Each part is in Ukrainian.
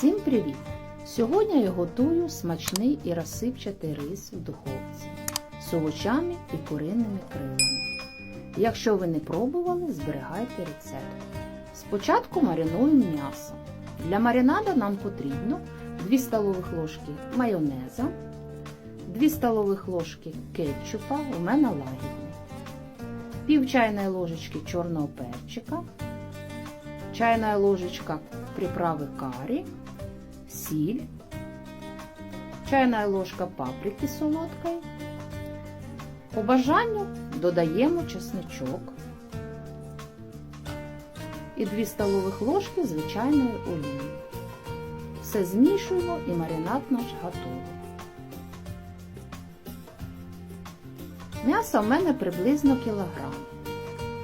Всім привіт! Сьогодні я готую смачний і розсипчатий рис в духовці з овочами і куриними крилами. Якщо ви не пробували, зберігайте рецепт. Спочатку маринуємо м'ясо. Для маринаду нам потрібно 2 столових ложки майонеза, 2 столових ложки кетчупа, у мене лагідний, пів чайної ложечки чорного перчика, чайна ложечка приправи карі, сіль, чайна ложка паприки солодкої. По бажанню додаємо чесничок і 2 столових ложки звичайної олії. Все змішуємо і маринад наш готовий. М'ясо в мене приблизно кілограм.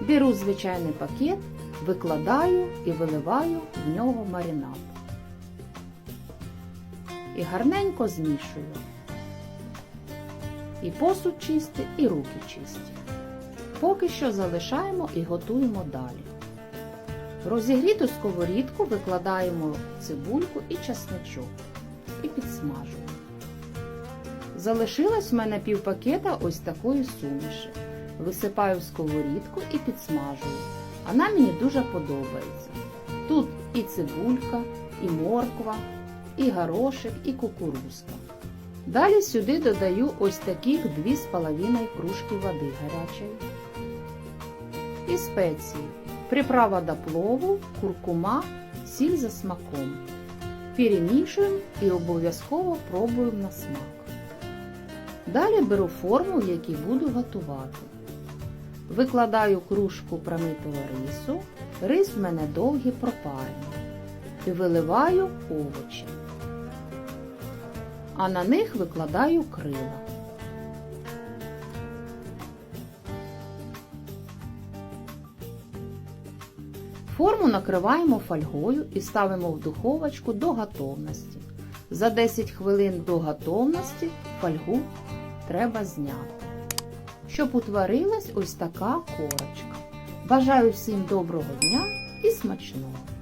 Беру звичайний пакет, викладаю і виливаю в нього маринад. І гарненько змішую. І посуд чистий, і руки чисті. Поки що залишаємо і готуємо далі. Розігріту сковорідку викладаємо цибульку і чесночок і підсмажуємо. Залишилось в мене пів пакета ось такої суміші. Висипаю в сковорідку і підсмажую. Вона мені дуже подобається. Тут і цибулька, і морква, і горошик, і кукурузка. Далі сюди додаю ось таких 2,5 кружки води гарячої. І спеції. Приправа до плову, куркума, сіль за смаком. Перемішуємо і обов'язково пробуємо на смак. Далі беру форму, в якій буду готувати. Викладаю кружку промитого рису. Рис в мене довгий пропарений. І виливаю овочі. А на них викладаю крила. Форму накриваємо фольгою і ставимо в духовочку до готовності. За 10 хвилин до готовності фольгу треба зняти. Щоб утворилась ось така корочка. Бажаю всім доброго дня і смачного!